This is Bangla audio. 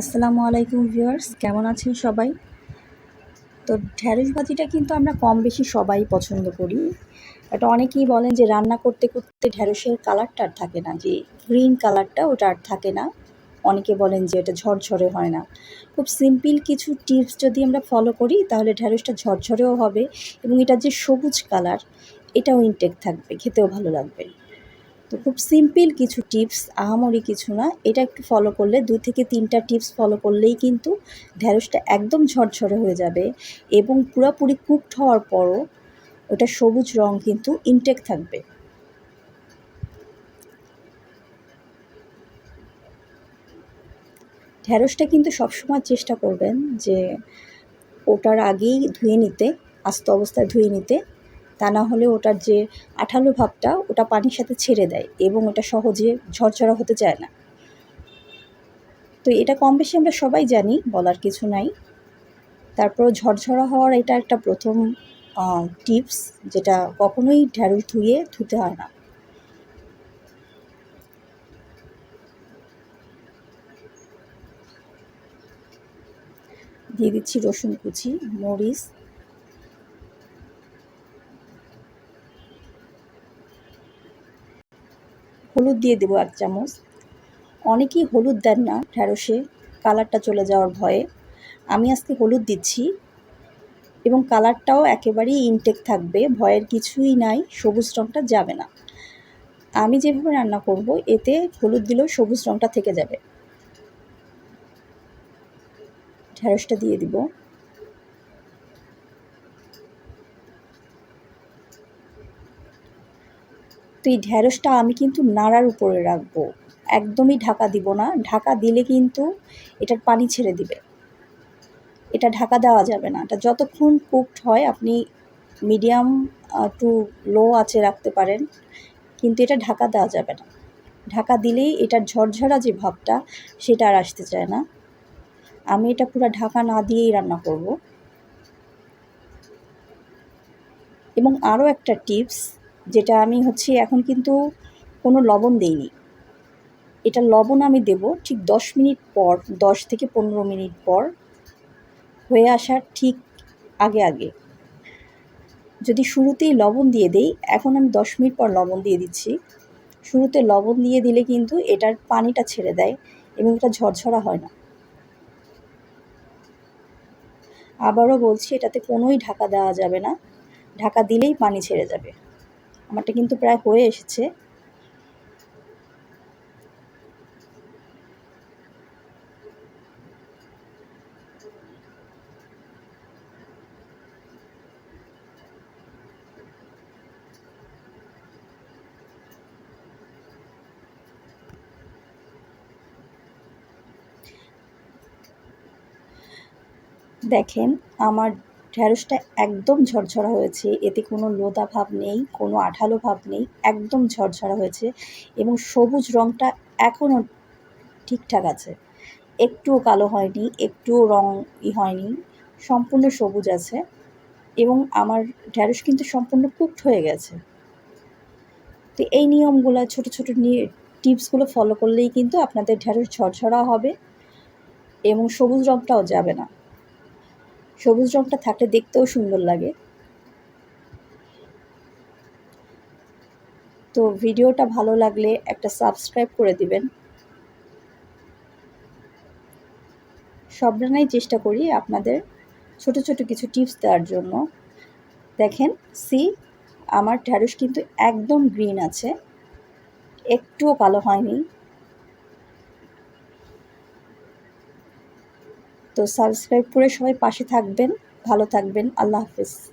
আসসালামু আলাইকুম ভিউয়ার্স, কেমন আছেন সবাই? তো ঢ্যাঁড়স ভাজিটা কিন্তু আমরা কম বেশি সবাই পছন্দ করি। এটা অনেকেই বলেন যে রান্না করতে করতে ঢ্যাঁড়সের কালারটা আর থাকে না, যে গ্রিন কালারটা ওটা আর থাকে না। অনেকে বলেন যে এটা ঝরঝরে হয় না। খুব সিম্পল কিছু টিপস যদি আমরা ফলো করি, তাহলে ঢ্যাঁড়সটা ঝরঝরেও হবে এবং এটার যে সবুজ কালার এটাও ইনটেক থাকবে, খেতেও ভালো লাগবে। তো খুব সিম্পল কিছু টিপস, আহামরি কিছু না। এটা একটু ফলো করলে দু থেকে তিনটা টিপস ফলো করলেই কিন্তু ঢ্যাঁড়সটা একদম ঝরঝরে হয়ে যাবে এবং পুরোপুরি কুকড হওয়ার পরও ওটা সবুজ রং কিন্তু ইনটেক থাকবে। ঢ্যাঁড়সটা কিন্তু সবসময় চেষ্টা করবেন যে ওটার আগেই ধুয়ে নিতে, আস্ত অবস্থায় ধুয়ে নিতে। তা না হলে ওটার যে আঠালো ভাবটা ওটা পানির সাথে ছেড়ে দেয় এবং ওটা সহজে ঝরঝরা হতে চায় না। তো এটা কম বেশি আমরা সবাই জানি, বলার কিছু নাই। তারপর ঝরঝরা হওয়ার এটা একটা প্রথম টিপস যেটা কখনোই ঢ্যাঁড়স ধুয়ে ধুতে হয় না। দিয়ে দিচ্ছি রসুন কুচি, মরিচ হলুদ দিয়ে দেবো এক চামচ। অনেকেই হলুদ দেন না ঢ্যাঁড়সে, কালারটা চলে যাওয়ার ভয়ে। আমি আজকে হলুদ দিচ্ছি এবং কালারটাও একেবারেই ইনটেক থাকবে, ভয়ের কিছুই নাই, সবুজ রঙটা যাবে না। আমি যেভাবে রান্না করব, এতে হলুদ দিলেও সবুজ রঙটা থেকে যাবে। ঢ্যাঁড়সটা দিয়ে দিব। তো এই ঢ্যাঁড়সটা আমি কিন্তু নাড়ার উপরে রাখব। একদমই ঢাকা দিব না। ঢাকা দিলে কিন্তু এটার পানি ছেড়ে দিবে। এটা ঢাকা দেওয়া যাবে না। এটা যতক্ষণ কুকড হয়, আপনি মিডিয়াম টু লো আছে রাখতে পারেন। কিন্তু এটা ঢাকা দেওয়া যাবে না। ঢাকা দিলেই এটার ঝরঝরা যে ভাবটা, সেটা আর আসতে চায় না। আমি এটা পুরো ঢাকা না দিয়েই রান্না করব। এবং আরও একটা টিপস যেটা আমি হচ্ছে এখন কিন্তু কোনো লবণ দেইনি। এটা লবণ আমি দেব ঠিক দশ মিনিট পর, দশ থেকে পনেরো মিনিট পর হয়ে আসার ঠিক আগে আগে। যদি শুরুতেই লবণ দিয়ে দেই, এখন আমি দশ মিনিট পর লবণ দিয়ে দিচ্ছি। শুরুতে লবণ দিয়ে দিলে কিন্তু এটার পানিটা ছেড়ে দেয় এবং এটা ঝরঝরা হয় না। আবারও বলছি, এটাতে কোনোই ঢাকা দেওয়া যাবে না। ঢাকা দিলেই পানি ছেড়ে যাবে। আমারটা কিন্তু প্রায় হয়ে এসেছে। দেখেন আমার ঢ্যাঁড়সটা একদম ঝরঝরা হয়েছে। এতে কোনো লোদা ভাব নেই, কোনো আঠালো ভাব নেই, একদম ঝরঝরা হয়েছে এবং সবুজ রঙটা এখনও ঠিকঠাক আছে। একটুও কালো হয়নি, একটুও রং ই হয়নি, সম্পূর্ণ সবুজ আছে এবং আমার ঢ্যাঁড়স কিন্তু সম্পূর্ণ কুকড হয়ে গেছে। তো এই নিয়মগুলো, ছোট ছোট টিপসগুলো ফলো করলেই কিন্তু আপনাদের ঢ্যাঁড়স ঝরঝরা হবে এবং সবুজ রঙটাও যাবে না। সবুজ রঙটা থাকলে দেখতেও সুন্দর লাগে। তো ভিডিওটা ভালো লাগলে একটা সাবস্ক্রাইব করে দিবেন। সব রান্নাই চেষ্টা করি আপনাদের ছোট ছোট কিছু টিপস দেওয়ার জন্য। দেখেন, সি, আমার ঢ্যাঁড়স কিন্তু একদম গ্রিন আছে। একটুও কালো হয়নি। তো সাবস্ক্রাইব করে সবাই পাশে থাকবেন ভালো থাকবেন আল্লাহ হাফিজ।